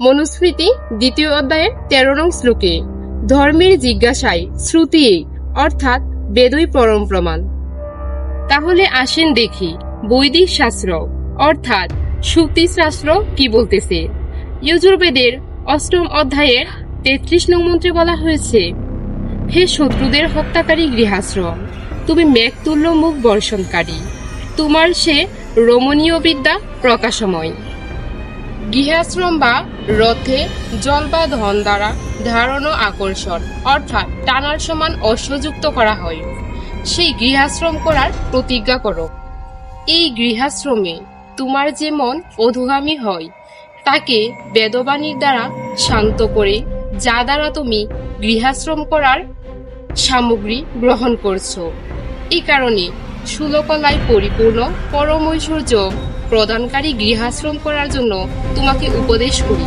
মনুস্মৃতি, দ্বিতীয় অধ্যায়ের তেরো নং শ্লোকে। ধর্মের জিজ্ঞাসায় শ্রুতি, অর্থাৎ বেদই পরম প্রমাণ। তাহলে আসেন দেখি, বৈদিক শাস্ত্র, অর্থাৎ শাস্ত্র কি বলতেছে? যজুর্বেদের অষ্টম অধ্যায়ের তেত্রিশ নং মন্ত্রে বলা হয়েছে, হে শত্রুদের হত্যাকারী গৃহাশ্রম তুমি মেঘতুল্য মুখ বর্ষণকারী। তোমার সে রমণীয় বিদ্যা প্রকাশময়। গৃহাশ্রম বা রথে জল বা ধন দ্বারা ধারণ আকর্ষণ, অর্থাৎ টানার সমান অশ্বযুক্ত করা হয়। সেই গৃহাশ্রম করার প্রতিজ্ঞা করো। এই গৃহাশ্রমে তোমার যে মন অধোগামী হয়, তাকে বেদবাণীর দ্বারা শান্ত করে, যা দ্বারা তুমি গৃহাশ্রম করার সামগ্রী গ্রহণ করছ। এই কারণে সুলকলায় পরিপূর্ণ পরম ঐশ্বর্য প্রদানকারী গৃহাশ্রম করার জন্য তোমাকে উপদেশ করি।